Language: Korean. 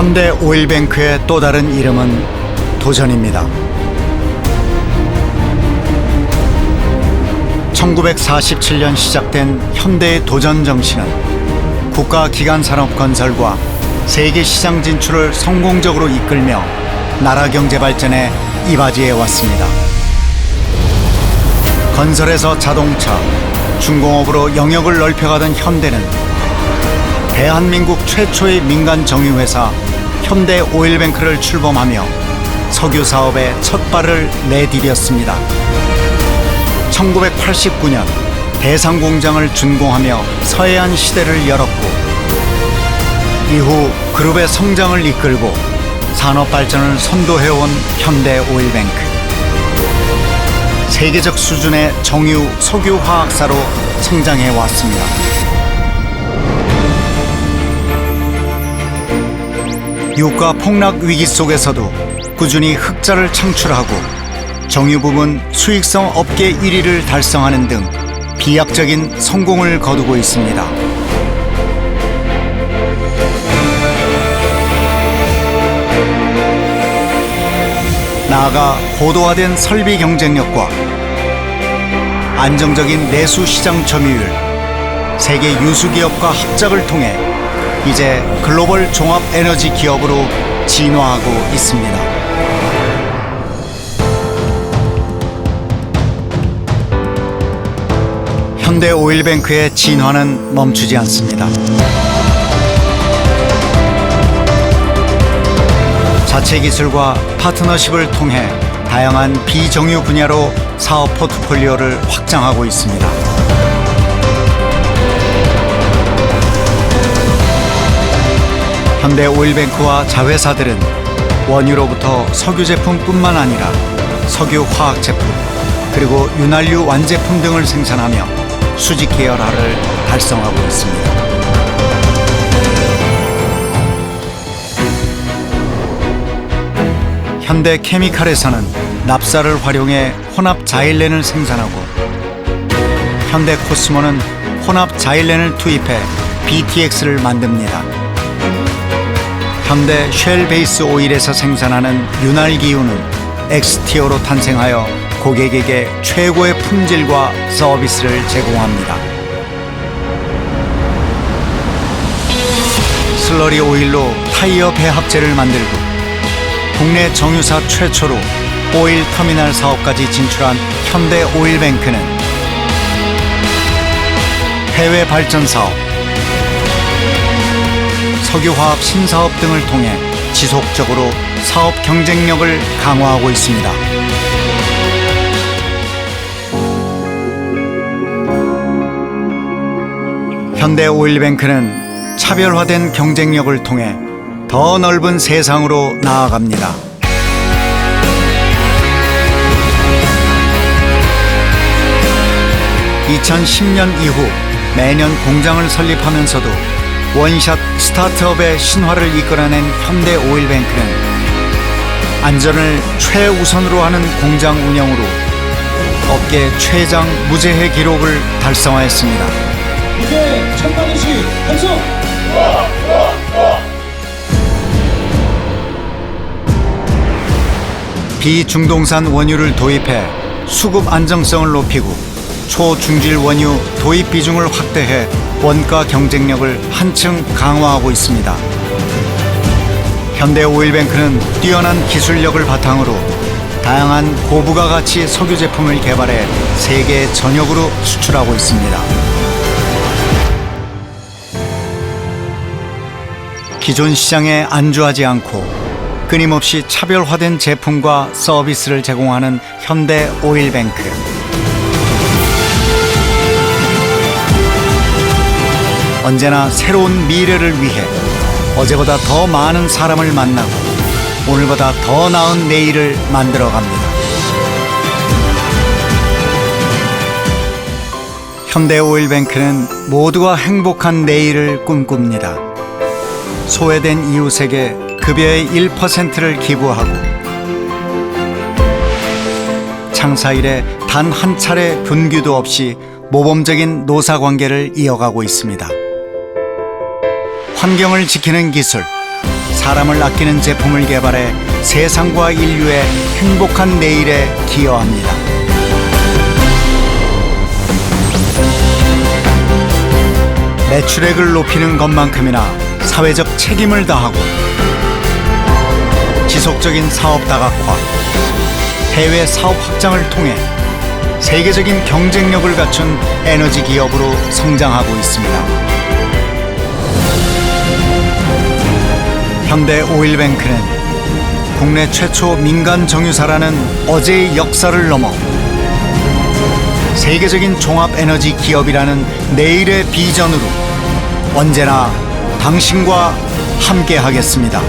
현대 오일뱅크의 또 다른 이름은 도전입니다. 1947년 시작된 현대의 도전 정신은 국가 기관 산업 건설과 세계 시장 진출을 성공적으로 이끌며 나라 경제 발전에 이바지해 왔습니다. 건설에서 자동차, 중공업으로 영역을 넓혀가던 현대는 대한민국 최초의 민간 정유회사 현대 오일뱅크를 출범하며 석유 사업에 첫 발을 내디뎠습니다. 1989년 대상 공장을 준공하며 서해안 시대를 열었고 이후 그룹의 성장을 이끌고 산업 발전을 선도해온 현대 오일뱅크. 세계적 수준의 정유 석유 화학사로 성장해 왔습니다. 유가 폭락 위기 속에서도 꾸준히 흑자를 창출하고 정유 부분 수익성 업계 1위를 달성하는 등 비약적인 성공을 거두고 있습니다. 나아가 고도화된 설비 경쟁력과 안정적인 내수 시장 점유율, 세계 유수 기업과 합작을 통해 이제 글로벌 종합 에너지 기업으로 진화하고 있습니다. 현대 오일뱅크의 진화는 멈추지 않습니다. 자체 기술과 파트너십을 통해 다양한 비정유 분야로 사업 포트폴리오를 확장하고 있습니다. 현대 오일뱅크와 자회사들은 원유로부터 석유 제품뿐만 아니라 석유 화학 제품 그리고 윤활유 완제품 등을 생산하며 수직 계열화를 달성하고 있습니다. 현대 케미칼에서는 납사를 활용해 혼합 자일렌을 생산하고 현대 코스모는 혼합 자일렌을 투입해 BTX를 만듭니다. 현대 쉘 베이스 오일에서 생산하는 윤활기유는 엑스티어로 탄생하여 고객에게 최고의 품질과 서비스를 제공합니다. 슬러리 오일로 타이어 배합제를 만들고 국내 정유사 최초로 오일 터미널 사업까지 진출한 현대 오일뱅크는 해외 발전 사업, 석유화학 신사업 등을 통해 지속적으로 사업 경쟁력을 강화하고 있습니다. 현대 오일뱅크는 차별화된 경쟁력을 통해 더 넓은 세상으로 나아갑니다. (2010년) 이후 매년 공장을 설립하면서도 원샷 스타트업의 신화를 이끌어낸 현대 오일뱅크는 안전을 최우선으로 하는 공장 운영으로 업계 최장 무죄해 기록을 달성하였습니다. 이제 천만인시 활성! 비중동산 원유를 도입해 수급 안정성을 높이고 초중질 원유 도입 비중을 확대해 원가 경쟁력을 한층 강화하고 있습니다. 현대 오일뱅크는 뛰어난 기술력을 바탕으로 다양한 고부가 가치 석유 제품을 개발해 세계 전역으로 수출하고 있습니다. 기존 시장에 안주하지 않고 끊임없이 차별화된 제품과 서비스를 제공하는 현대 오일뱅크. 언제나 새로운 미래를 위해 어제보다 더 많은 사람을 만나고 오늘보다 더 나은 내일을 만들어 갑니다. 현대 오일뱅크는 모두가 행복한 내일을 꿈꿉니다. 소외된 이웃에게 급여의 1%를 기부하고 창사 이래 단한 차례 분규도 없이 모범적인 노사 관계를 이어가고 있습니다. 환경을 지키는 기술, 사람을 아끼는 제품을 개발해 세상과 인류의 행복한 내일에 기여합니다. 매출액을 높이는 것만큼이나 사회적 책임을 다하고 지속적인 사업 다각화, 해외 사업 확장을 통해 세계적인 경쟁력을 갖춘 에너지 기업으로 성장하고 있습니다. 현대 오일뱅크는 국내 최초 민간 정유사라는 어제의 역사를 넘어 세계적인 종합 에너지 기업이라는 내일의 비전으로 언제나 당신과 함께 하겠습니다.